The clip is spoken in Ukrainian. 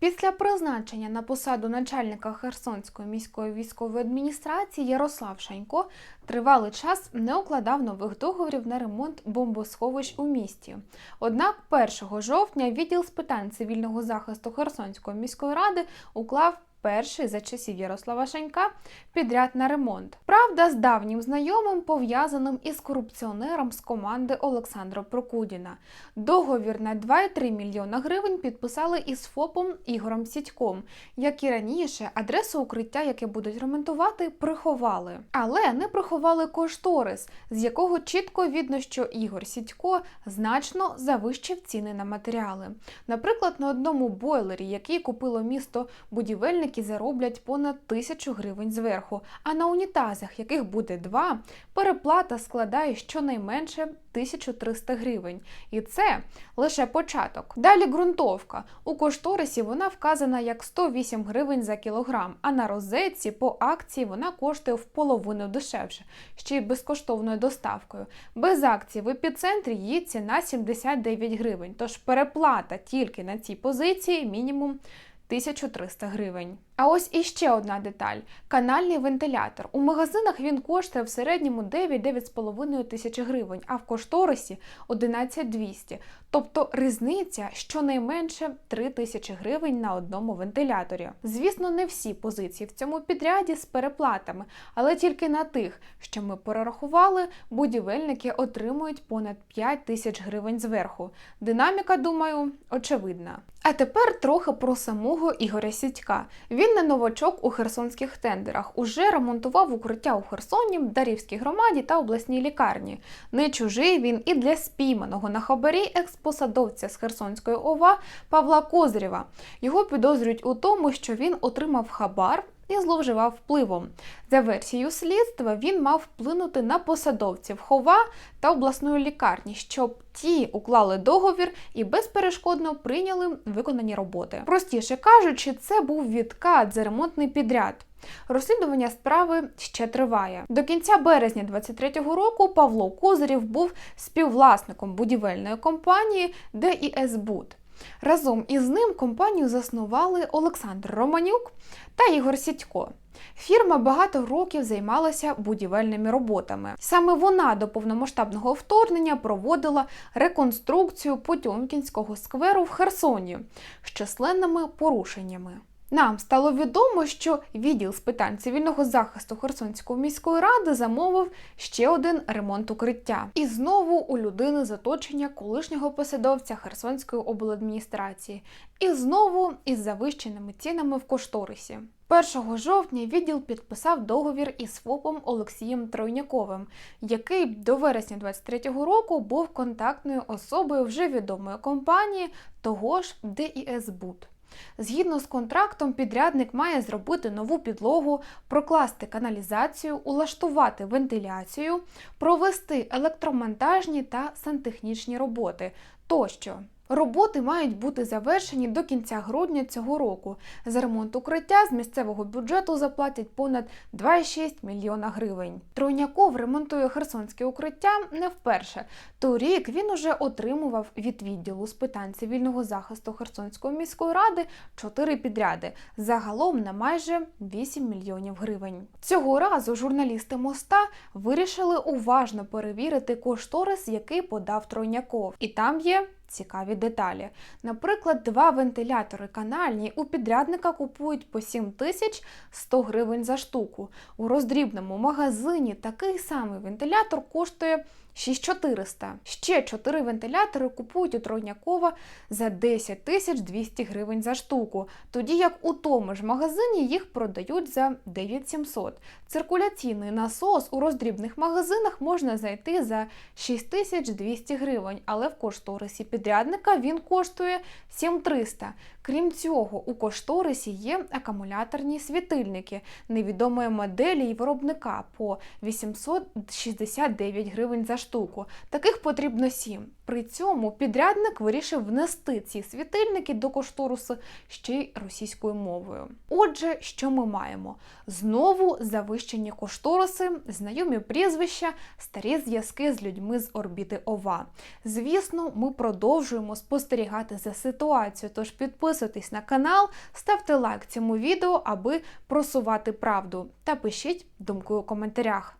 Після призначення на посаду начальника Херсонської міської військової адміністрації Ярослав Шанько тривалий час не укладав нових договорів на ремонт бомбосховищ у місті. Однак 1 жовтня відділ з питань цивільного захисту Херсонської міської ради уклав перший за часів Ярослава Шанька підряд на ремонт. Правда, з давнім знайомим, пов'язаним із корупціонером з команди Олександра Прокудіна. Договір на 2,3 мільйона гривень підписали із ФОПом Ігорем Сідьком, як і раніше, адресу укриття, яке будуть ремонтувати, приховали. Але не приховали кошторис, з якого чітко видно, що Ігор Сідько значно завищив ціни на матеріали. Наприклад, на одному бойлері, який купило місто будівельники, зароблять понад тисячу гривень зверху, а на унітазах, яких буде два, переплата складає щонайменше 1300 гривень. І це лише початок. Далі ґрунтовка. У кошторисі вона вказана як 108 гривень за кілограм, а на розетці по акції вона коштує в половину дешевше, ще й безкоштовною доставкою. Без акції в епіцентрі її ціна 79 гривень. Тож переплата тільки на цій позиції мінімум 1300 гривень. А ось іще одна деталь: канальний вентилятор. У магазинах він коштує в середньому 9-9,5 тисячі гривень, а в кошторисі 11 Тобто різниця щонайменше 3 тисячі гривень на одному вентиляторі. Звісно, не всі позиції в цьому підряді з переплатами, але тільки на тих, що ми перерахували, будівельники отримують понад 5 тисяч гривень зверху. Динаміка, думаю, очевидна. А тепер трохи про самого Ігоря Сідька. Він не новачок у херсонських тендерах. Уже ремонтував укриття у Херсоні, Дарівській громаді та обласній лікарні. Не чужий він і для спійманого на хабарі експосадовця з Херсонської ОВА Павла Козрєва. Його підозрюють у тому, що він отримав хабар. І зловживав впливом. За версією слідства, він мав вплинути на посадовців хова та обласної лікарні, щоб ті уклали договір і безперешкодно прийняли виконані роботи. Простіше кажучи, це був відкат за ремонтний підряд. Розслідування справи ще триває. До кінця березня 23-го року Павло Козирєв був співвласником будівельної компанії ДІС Буд. Разом із ним компанію заснували Олександр Романюк та Ігор Сідько. Фірма багато років займалася будівельними роботами. Саме вона до повномасштабного вторгнення проводила реконструкцію Потьомкінського скверу в Херсоні з численними порушеннями. Нам стало відомо, що відділ з питань цивільного захисту Херсонської міської ради замовив ще один ремонт укриття. І знову у людини заточення колишнього посадовця Херсонської обладміністрації. І знову із завищеними цінами в кошторисі. 1 жовтня відділ підписав договір із ФОПом Олексієм Тройняковим, який до вересня 23-го року був контактною особою вже відомої компанії того ж ДІС Буд. Згідно з контрактом, підрядник має зробити нову підлогу, прокласти каналізацію, улаштувати вентиляцію, провести електромонтажні та сантехнічні роботи тощо. Роботи мають бути завершені до кінця грудня цього року. За ремонт укриття з місцевого бюджету заплатять понад 2,6 мільйона гривень. Тройняков ремонтує херсонське укриття не вперше. Торік він уже отримував від відділу з питань цивільного захисту Херсонської міської ради чотири підряди, загалом на майже 8 мільйонів гривень. Цього разу журналісти моста вирішили уважно перевірити кошторис, який подав Тройняков. І там є цікаві деталі. Наприклад, два вентилятори канальні у підрядника купують по 7 тисяч 100 гривень за штуку. У роздрібному магазині такий самий вентилятор коштує 6400. Ще 4 вентилятори купують у Тройнякова за 10 тисяч 200 гривень за штуку, тоді як у тому ж магазині їх продають за 9700. Циркуляційний насос у роздрібних магазинах можна знайти за 6200 гривень, але в кошторисі підрядника він коштує 7300. Крім цього, у кошторисі є акумуляторні світильники невідомої моделі і виробника по 869 гривень за штуку. Таких потрібно 7. При цьому підрядник вирішив внести ці світильники до кошторису ще й російською мовою. Отже, що ми маємо? Знову завищені кошториси, знайомі прізвища, старі зв'язки з людьми з орбіти ОВА. Звісно, ми продовжуємо спостерігати за ситуацією. Тож підписуйтесь на канал, ставте лайк цьому відео, аби просувати правду, та пишіть думки у коментарях.